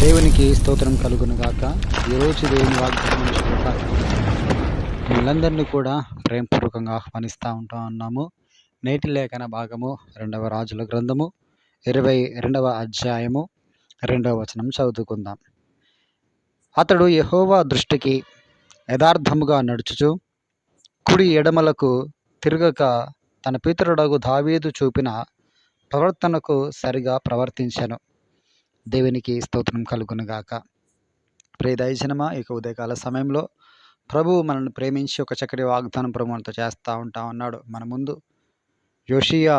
దేవునికి స్తోత్రం కలుగును గాక. ఈరోజు దేవుని వాగ్దానం వీళ్ళందరినీ కూడా ప్రేమపూర్వకంగా ఆహ్వానిస్తూ ఉంటా ఉన్నాము. నేటి లేఖన భాగము రెండవ రాజుల గ్రంథము ఇరవై రెండవ అధ్యాయము రెండవ వచనం చదువుకుందాం. అతడు యహోవా దృష్టికి యథార్థముగా నడుచుచు కుడి ఎడమలకు తిరగక తన పితరుడగు దావీదు చూపిన ప్రవర్తనకు సరిగా ప్రవర్తించాను. దేవునికి స్తోత్రం కలుగునుగాక ప్రియ దయజనమా ఇక ఉదయకాల సమయంలో ప్రభువు మనల్ని ప్రేమించి ఒక చక్కటి వాగ్దానం ప్రభు మనతో చేస్తూ ఉంటా ఉన్నాడు. మన ముందు యోషియా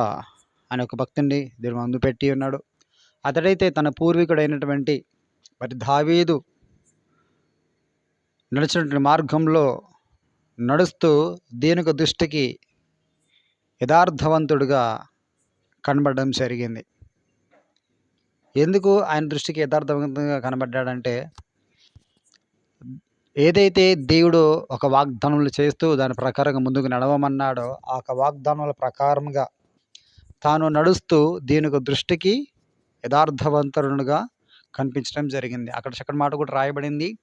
అనే ఒక భక్తుడిని దీని ముందు పెట్టి ఉన్నాడు. అతడైతే తన పూర్వీకుడైనటువంటి మరి దావీదు నడిచినటువంటి మార్గంలో నడుస్తూ దేనిక దృష్టికి యథార్థవంతుడుగా కనబడడం జరిగింది. ఎందుకు ఆయన దృష్టికి యథార్థవంతంగా కనబడ్డాడంటే ఏదైతే దేవుడు ఒక వాగ్దానములు చేస్తూ దాని ప్రకారంగా ముందుకు నడవమన్నాడో ఆ యొక్క వాగ్దానాల ప్రకారంగా తాను నడుస్తూ దీని దృష్టికి యథార్థవంతుడుగా కనిపించడం జరిగింది. అక్కడ చక్కటి మాట కూడా రాయబడింది.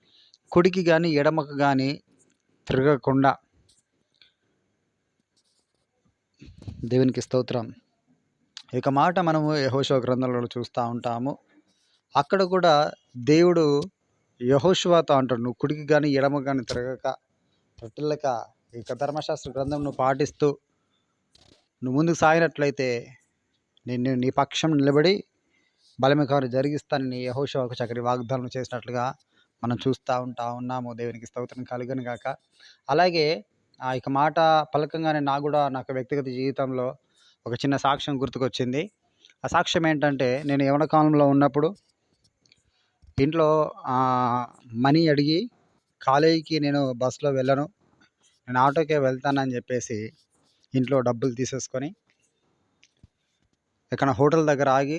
కుడికి కానీ ఎడమకు కానీ తిరగకుండా దేవునికి స్తోత్రం. ఇక మాట మనము యహోశివ గ్రంథంలో చూస్తూ ఉంటాము. అక్కడ కూడా దేవుడు యహోశివాతో అంటాడు నువ్వు కుడికి కానీ ఎడమ కానీ తిరగక తొట్టిల్లక ఇక ధర్మశాస్త్ర గ్రంథం నువ్వు పాటిస్తూ నువ్వు ముందుకు సాగినట్లయితే నేను నీ పక్షం నిలబడి బలమికారు జరిగిస్తానని యహోశివకు చక్కటి వాగ్దానం చేసినట్లుగా మనం చూస్తూ ఉంటా ఉన్నాము. దేవునికి స్తోత్రం కలిగను గాక. అలాగే ఆ యొక్క మాట పలకంగానే నాకు కూడా నాకు వ్యక్తిగత జీవితంలో ఒక చిన్న సాక్ష్యం గుర్తుకొచ్చింది. ఆ సాక్ష్యం ఏంటంటే నేను యవన కాలంలో ఉన్నప్పుడు ఇంట్లో మనీ అడిగి కాలేజీకి నేను బస్సులో వెళ్ళను. నేను ఆటోకే వెళ్తానని చెప్పేసి ఇంట్లో డబ్బులు తీసేసుకొని ఎక్కడ హోటల్ దగ్గర ఆగి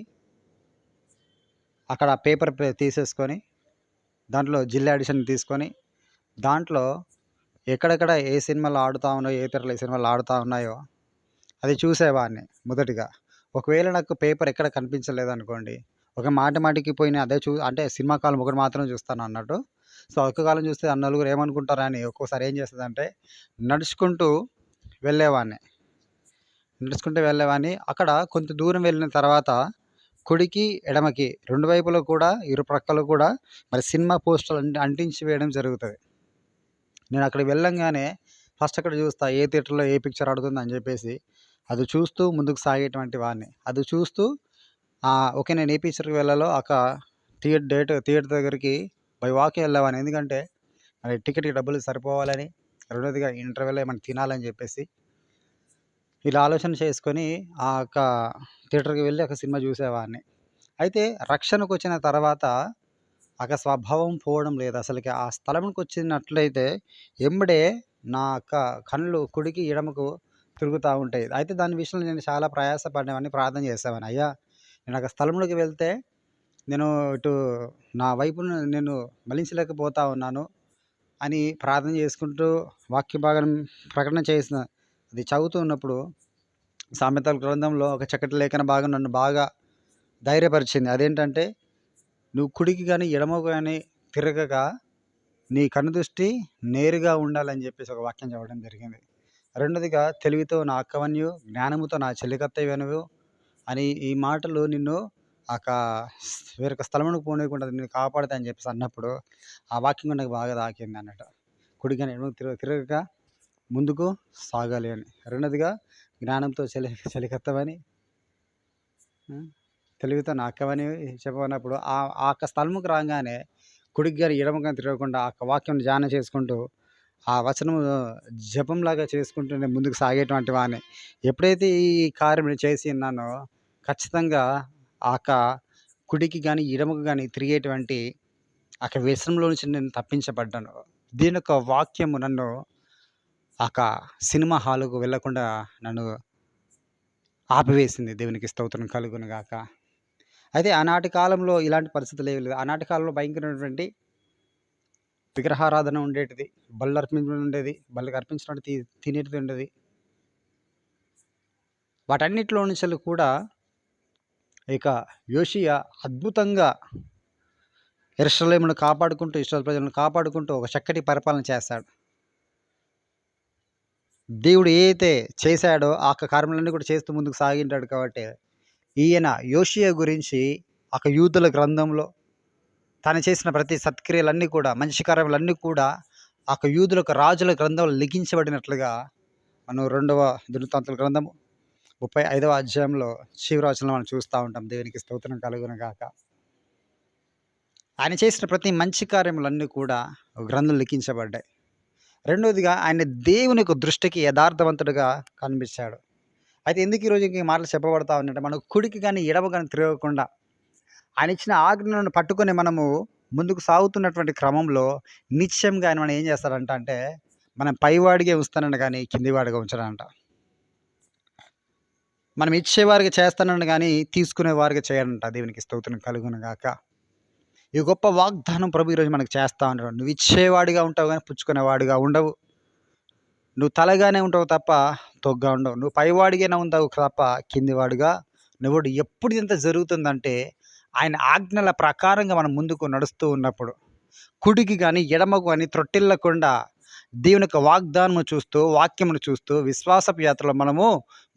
అక్కడ పేపర్ తీసేసుకొని దాంట్లో జిల్లా ఎడిషన్ తీసుకొని దాంట్లో ఎక్కడెక్కడ ఏ సినిమాలు ఆడుతూ ఉన్నాయో ఏ తెరలు ఏ సినిమాలు ఆడుతూ ఉన్నాయో అది చూసేవాడిని మొదటిగా. ఒకవేళ నాకు పేపర్ ఎక్కడ కనిపించలేదు అనుకోండి ఒక మాట మాటికి పోయిన అదే చూ అంటే సినిమా కాలం ఒకటి మాత్రం చూస్తాను అన్నట్టు. సో ఒక్క కాలం చూస్తే నలుగురు ఏమనుకుంటారని ఒక్కోసారి ఏం చేస్తుందంటే నడుచుకుంటూ వెళ్ళేవాడిని. నడుచుకుంటూ వెళ్ళేవాడిని. అక్కడ కొంత దూరం వెళ్ళిన తర్వాత కుడికి ఎడమకి రెండు వైపులో కూడా ఇరు ప్రక్కలు కూడా మరి సినిమా పోస్టర్లు అంటి అంటించి వేయడం జరుగుతుంది. నేను అక్కడికి వెళ్ళంగానే ఫస్ట్ అక్కడ చూస్తా ఏ థియేటర్లో ఏ పిక్చర్ ఆడుతుంది అని చెప్పేసి అది చూస్తూ ముందుకు సాగేటువంటి వాడిని. అది చూస్తూ ఓకే నేను ఏ పిక్చర్కి వెళ్ళాలో ఒక థియేటర్ డేట్ థియేటర్ దగ్గరికి బై వాకే వెళ్ళేవాడిని ఎందుకంటే మరి టికెట్కి డబ్బులు సరిపోవాలని రెండోదిగా ఇంటర్వెల్ ఏమైనా తినాలని చెప్పేసి ఇలా ఆలోచన చేసుకొని ఆ యొక్క థియేటర్కి వెళ్ళి ఒక సినిమా చూసేవాడిని. అయితే రక్షణకు వచ్చిన తర్వాత ఒక స్వభావం పోవడం లేదు. అసలుకి ఆ స్థలంకి వచ్చినట్లయితే ఎంబడే నా యొక్క కళ్ళు కుడికి ఎడమకు తిరుగుతూ ఉంటాయి. అయితే దాని విషయంలో నేను చాలా ప్రయాసపడేవాడిని ప్రార్థన చేసేవాడిని. అయ్యా నేను ఒక స్థలంలోకి వెళ్తే నేను ఇటు నా వైపు నేను మలించలేకపోతా ఉన్నాను అని ప్రార్థన చేసుకుంటూ వాక్య భాగం ప్రకటన చేసిన అది చదువుతూ ఉన్నప్పుడు సామెతల గ్రంథంలో ఒక చక్కటి లేఖన భాగం నన్ను బాగా ధైర్యపరిచింది. అదేంటంటే నువ్వు కుడికి కానీ ఎడమ కానీ తిరగక నీ కన్ను దృష్టి నేరుగా ఉండాలని చెప్పేసి ఒక వాక్యం చెప్పడం జరిగింది. రెండోదిగా తెలివితో నా అక్కవన్యు జ్ఞానముతో నా చెల్లికత్తయ్యను అని ఈ మాటలు నిన్ను ఒక వేరొక స్థలమునకు పోనీయకుండా నిన్ను కాపాడుతాయని చెప్పేసి అన్నప్పుడు ఆ వాక్యం నాకు బాగా తాకింది అన్నట్టు. కుడిగా నేను తిరగ తిరగక ముందుకు సాగాలి అని. రెండోదిగా జ్ఞానంతో చెలి చెలికత్తవని తెలివితో నా అక్కవని చెప్పనప్పుడు ఆ ఆ యొక్క స్థలముకు రాగానే కుడికి గారి ఎడమగా తిరగకుండా ఆ వాక్యం ధ్యానం చేసుకుంటూ ఆ వచనం జపంలాగా చేసుకుంటూనే ముందుకు సాగేటువంటి వాడిని ఎప్పుడైతే ఈ కార్యం చేసి ఉన్నానో ఖచ్చితంగా ఆక కుడికి కానీ ఇడమకు కానీ తిరిగేటువంటి అక్కడ వ్యసనంలో నుంచి నేను తప్పించబడ్డాను. దీని యొక్క వాక్యము నన్ను ఆక సినిమా హాలుకు వెళ్ళకుండా నన్ను ఆపివేసింది. దేవునికి స్తోత్రం కలుగును గాక అయితే ఆనాటి కాలంలో ఇలాంటి పరిస్థితులు ఏవి లేదు ఆనాటి కాలంలో భయంకరమైనటువంటి విగ్రహారాధన ఉండేటిది బళ్ళు అర్పించడం ఉండేది బళ్ళకి అర్పించడం తి తినేటిది ఉండేది. వాటన్నిటిలో నుంచి కూడా ఇక యోషియా అద్భుతంగా ఎరుసలేమును కాపాడుకుంటూ ఇస్రాయల్ ప్రజలను కాపాడుకుంటూ ఒక చక్కటి పరిపాలన చేస్తాడు. దేవుడు ఏ అయితే చేశాడో ఆ యొక్క కార్యములన్నీ కూడా చేస్తూ ముందుకు సాగింటాడు కాబట్టి ఈయన యోషియా గురించి ఒక యూదుల గ్రంథంలో తను చేసిన ప్రతి సత్క్రియలన్నీ కూడా మంచి కార్యములన్నీ కూడా ఆ యూదులకు రాజుల గ్రంథంలో లిఖించబడినట్లుగా మనం రెండవ దినతాంతుల గ్రంథము ముప్పై ఐదవ అధ్యాయంలో శివరాజులను మనం చూస్తూ ఉంటాం. దేవునికి స్తోత్రం కలుగును గాక ఆయన చేసిన ప్రతి మంచి కార్యములన్నీ కూడా ఒక గ్రంథం లిఖించబడ్డాయి. రెండవదిగా ఆయన దేవుని యొక్క దృష్టికి యథార్థవంతుడిగా కనిపించాడు. అయితే ఎందుకు ఈరోజు ఇంక మాటలు చెప్పబడతా ఉన్నట్టు మనకు కుడికి కానీ ఎడమ కానీ తిరగకుండా ఆయన ఇచ్చిన ఆజ్ఞలను పట్టుకొని మనము ముందుకు సాగుతున్నటువంటి క్రమంలో నిత్యంగా ఆయన మనం ఏం చేస్తాడంట అంటే మనం పైవాడిగా ఉంచుతానంట కానీ కిందివాడిగా ఉంచడంట. మనం ఇచ్చేవారికి చేస్తానంట కానీ తీసుకునేవారికి చేయడంట. దేవునికి స్తోత్రం కలుగును గాక. ఈ గొప్ప వాగ్దానం ప్రభు ఈరోజు మనకు చేస్తా ఉంటాడు నువ్వు ఇచ్చేవాడిగా ఉంటావు కానీ పుచ్చుకునేవాడిగా ఉండవు. నువ్వు తలగానే ఉంటావు తప్ప తొగ్గా ఉండవు. నువ్వు పైవాడిగానే ఉంటావు తప్ప కిందివాడిగా నువ్వు ఎప్పుడు ఇంత జరుగుతుందంటే ఆయన ఆజ్ఞల ప్రకారంగా మనం ముందుకు నడుస్తూ ఉన్నప్పుడు కుడికి కానీ ఎడమకు కానీ త్రొట్టిల్లకుండా దేవుని యొక్క వాగ్దానము చూస్తూ వాక్యమును చూస్తూ విశ్వాసపు యాత్రలో మనము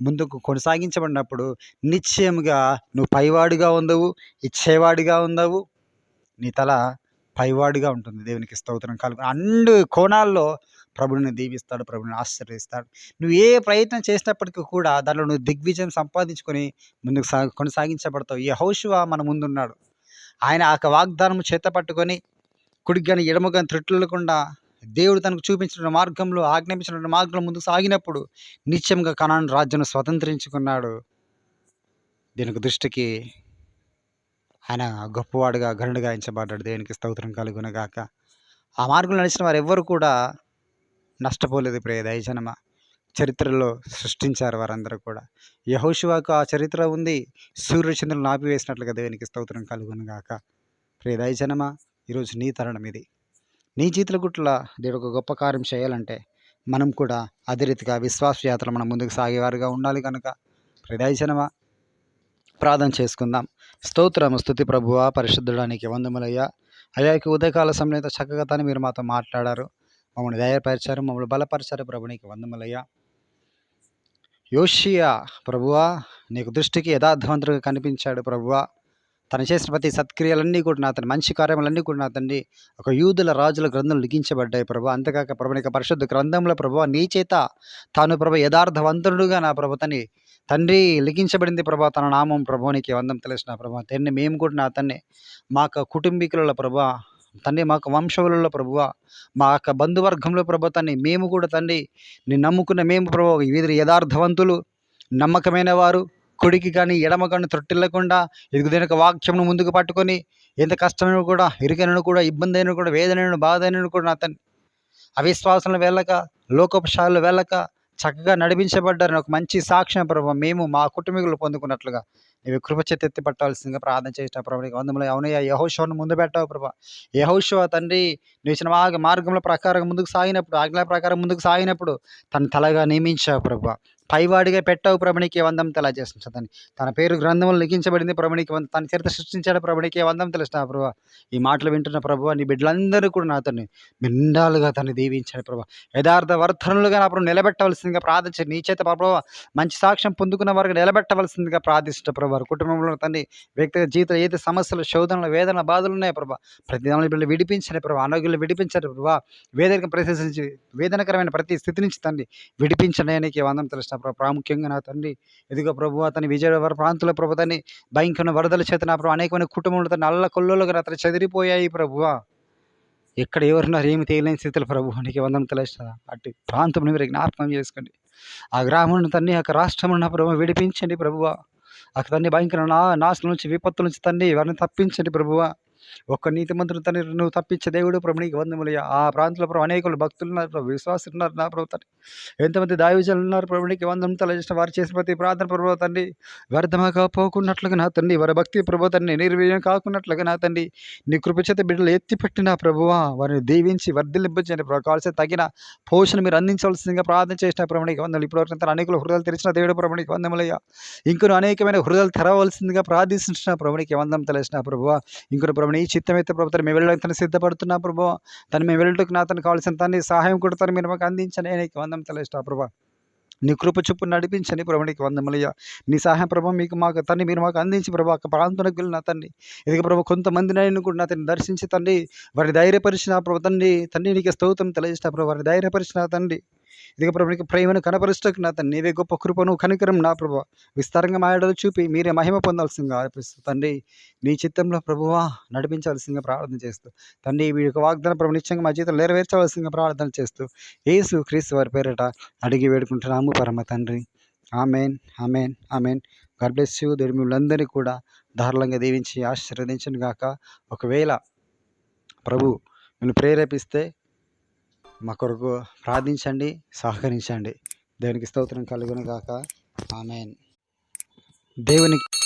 ముందుకు కొనసాగించబడినప్పుడు నిశ్చయముగా నువ్వు పైవాడిగా ఉండవు ఇచ్చేవాడిగా ఉండవు నీ తల పైవాడిగా ఉంటుంది దేవునికి స్తోత్రం. కలుగు అన్ని కోణాల్లో ప్రభుని దీవిస్తాడు ప్రభుని ఆశ్రయిస్తాడు నువ్వు ఏ ప్రయత్నం చేసినప్పటికీ కూడా దానిలో నువ్వు దిగ్విజయం సంపాదించుకొని ముందుకు సా కొనసాగించబడతావు. ఈ హౌషువ మన ముందున్నాడు. ఆయన ఆ వాగ్దానం చేత పట్టుకొని కుడిగాని ఎడమగాని త్రిట్లకుండా దేవుడు తనకు చూపించిన మార్గంలో ఆజ్ఞాపించిన మార్గంలో ముందుకు సాగినప్పుడు నిత్యంగా కణాను రాజ్యం స్వతంత్రించుకున్నాడు. దీనికి దృష్టికి ఆయన గొప్పవాడుగా గరుడుగా ఎంచబడ్డాడు. దేవునికి స్తోత్రం కలుగునగాక. ఆ మార్గంలో నడిచిన వారు ఎవ్వరు కూడా నష్టపోలేదు ప్రియ దయజనమ చరిత్రలో సృష్టించారు వారందరూ కూడా. యహోశివాకు ఆ చరిత్ర ఉంది. సూర్యచంద్రులు ఆపివేసినట్లుగా దేవునికి స్తోత్రం కలుగునుగాక. ప్రియ దయజనమ ఈరోజు నీ తరుణం ఇది. నీ జీతుల గుట్ల దేవుడు ఒక గొప్ప కార్యం చేయాలంటే మనం కూడా అదే రీతిగా విశ్వాస యాత్ర మనం ముందుకు సాగేవారుగా ఉండాలి కనుక. ప్రదాయజనమా ప్రార్థన చేసుకుందాం. స్తోత్రము స్థుతి ప్రభువ పరిశుద్ధుడానికి వందములయ్యా. అయ్యాకి ఉదయకాల సమయంలో చక్కగా తను మీరు మాతో మాట్లాడారు. మమ్మల్ని దయపరిచారు మమ్మల్ని బలపరిచారు ప్రభు నీకు వందములయ్యా. యోషియా ప్రభువా నీకు దృష్టికి యథార్థవంతుడిగా కనిపించాడు ప్రభువా. తను చేసిన ప్రతి సత్క్రియలన్నీ కూడా నా తన మంచి కార్యములన్నీ కూడా నా తండ్రి ఒక యూదుల రాజుల గ్రంథం లిఖించబడ్డాయి ప్రభు అంతేకాక ప్రభు నీకు పరిశుద్ధ గ్రంథంలో ప్రభు నీ చేత తాను ప్రభు యథార్థవంతుడుగా నా ప్రభుతని తండ్రి లిఖించబడింది ప్రభా తన నామం ప్రభునికి వందం తెలిసిన ప్రభా తండ్రి మేము కూడా నా తన్ని మా యొక్క కుటుంబీకుల ప్రభా తండ్రి మా యొక్క వంశములలో ప్రభువ మా యొక్క బంధువర్గంలో ప్రభు తండ్రి మేము కూడా తండ్రి నేను నమ్ముకున్న మేము ప్రభు వీధి యథార్థవంతులు నమ్మకమైన వారు కుడికి కానీ ఎడమ కానీ త్రొట్టిల్లకుండా ఎదుగుదైన వాక్యంను ముందుకు పట్టుకొని ఎంత కష్టమైన కూడా ఇరుకైనను కూడా ఇబ్బంది అయినా కూడా వేదనను బాధ అయినను కూడా నా తండ్రి అవిశ్వాసంలో వెళ్ళక లోకోపశాలలో వెళ్ళక చక్కగా నడిపించబడ్డారని ఒక మంచి సాక్ష్యం ప్రభావ మేము మా కుటుంబీకులు పొందుకున్నట్లుగా నీవు కృపచేత ఎత్తి పట్టాల్సిందిగా ప్రార్థన చేసిన ప్రభు. నీకు వందములు. అవునయ్య యహోషోను ముందు పెట్టావు ప్రభా. యహోషో తండ్రి నువ్వు ఇచ్చిన మార్గంలో ప్రకారం ముందుకు సాగినప్పుడు ఆజ్ఞల ప్రకారం ముందుకు సాగినప్పుడు తన తలగా నియమించావు ప్రభా. పైవాడిగా పెట్టావు ప్రభునికి వందం తెలియజేస్తుంది తను తన పేరు గ్రంథంలో లిఖించబడింది ప్రభునికి వంద తన చరిత్ర సృష్టించాడు ప్రభునికి వందం తెలుస్తున్నా ప్రభు? ఈ మాటలు వింటున్న ప్రభు నీ బిడ్డలందరూ కూడా నా తన్ని మెండాలుగా తను దీవించాడు ప్రభు. యథార్థ వర్ధనులుగా నా ప్రభు నిలబెట్టవలసిందిగా ప్రార్థించి నీ చేత ప్రభు మంచి సాక్ష్యం పొందుకున్న వారికి నిలబెట్టవలసిందిగా ప్రార్థిస్తున్న ప్రభు వారి. కుటుంబంలో తండ్రి వ్యక్తిగత జీవితం ఏదైతే సమస్యలు శోధనలు వేదన బాధలు ఉన్నాయో ప్రభు ప్రతి బిడ్డలు విడిపించండి ప్రభు. అనారోగ్యాలు విడిపించండి ప్రభు. వేదనకు ప్రశంసించి వేదనకరమైన ప్రతి స్థితి నుంచి తండ్రి విడిపించడానికి వందం తెలుస్తున్న ప్రాముఖ్యంగా నా తండ్రి. ఇదిగో ప్రభు అతని విజయవాడ ప్రాంతంలో ప్రభు తని భయంకరమైన వరదల చేత నా ప్రభు అనేకమైన కుటుంబంలో తన నల్ల కొల్లోలుగా అతను చెదిరిపోయాయి ప్రభువా. ఎక్కడ ఎవరున్నారు ఏమి తేలిన స్థితిలో ప్రభు నీకు వందం తెలుస్తా అటు ప్రాంతం మీరు జ్ఞాపకం చేసుకోండి. ఆ గ్రామం తన్ని ఆ రాష్ట్రం ప్రభు విడిపించండి ప్రభువా. ఆ తన్ని భయంకర నా నాశనం నుంచి విపత్తు నుంచి తన్ని వారిని తప్పించండి ప్రభువా. ఒక్క నీతి మంత్రులు నువ్వు తప్పించే దేవుడు ప్రభు నీకు వందములయ్యా ఆ ప్రాంతంలో ప్రభు అనేకులు భక్తులు ఉన్నారు ప్రభు విశ్వాసులు ఉన్నారు నా ప్రభు తండ్రి ఎంతమంది దావిజనులు ఉన్నారు ప్రభు నీకు వందం తలచేసిన వారు చేసిన ప్రతి ప్రార్థన ప్రభు తండ్రి వ్యర్థముగా పోకున్నట్లుగా నా తండ్రి వారి భక్తి ప్రభు తండ్రి నిర్వీర్యం కాకున్నట్లుగా నా తండ్రి నీ కృపచేత బిడ్డలు ఎత్తిపెట్టిన ప్రభువా వారిని దీవించి వర్ధిల్లింపచండి ప్రభు. కావాల్సిన తగిన పోషణ మీరు అందించవలసిందిగా ప్రార్థన చేసిన ప్రభునికి వందలు ఇప్పటివరకు తన అనేకులు హృదయాలు తెరిచిన దేవుడు ప్రభునికి వందములయ్యా. ఇంకొన అనేకమైన హృదయాలు తెరవలసిందిగా ప్రార్థించిన ప్రభునికి వందం తెలిసిన ప్రభువా. ఇంకొన ప్రభు నీ చిత్తం అయితే ప్రభు తను మేము వెళ్ళడానికి తను సిద్ధపడుతున్నా ప్రభు. తను మేము వెళ్ళటకు నా తను కావాల్సిన తన్ని సహాయం కూడా తను మీరు మాకు అందించండి నీకు వందం తెలియస్తా ప్రభా. నీ కృప చొప్పు నడిపించండి ప్రభు నీకు వందములయ్య నీ సహాయం ప్రభు మీకు మాకు తన్ని మీరు మాకు అందించి ప్రభు ఒక ప్రాంతానికి వెళ్ళిన తండ్రి ఇదిగో ప్రభు కొంతమంది నేను కూడా అతన్ని దర్శించి తండ్రి వారిని ధైర్యపరిచిన ప్రభు తండ్రి తండ్రి నీకు స్తోత్రం తెలియజేసిన ప్రభు. వారిని ధైర్యపరిచిన తండ్రి ఇదిగో ప్రభు నీకు ప్రేమను కనపరుస్తకు నా తను నీవే గొప్ప కృపను కనికరం నా ప్రభు. విస్తారంగా మాయడలు చూపి మీరే మహిమ పొందాల్సిందిగా ఆరోపిస్తూ తండ్రి నీ చిత్తంలో ప్రభువా నడిపించాల్సిందిగా ప్రార్థన చేస్తూ తండ్రి వీడికి వాగ్దాన ప్రభు నిత్యంగా మా జీవితం నెరవేర్చవలసిందిగా ప్రార్థన చేస్తూ ఏసు క్రీస్తు వారి పేరిట అడిగి వేడుకుంటున్నాము పరమ తండ్రి. Amen amen amen. God bless you. దేవుడు మిమ్మల్ని కూడా ధారాళంగా దీవించి ఆశీర్వదించను గాక ఒకవేళ ప్రభు నేను ప్రేరేపిస్తే మా కొరకు ప్రార్థించండి సహకరించండి. దేవునికి స్తోత్రం కలుగును గాక. ఆమెన్. దేవునికి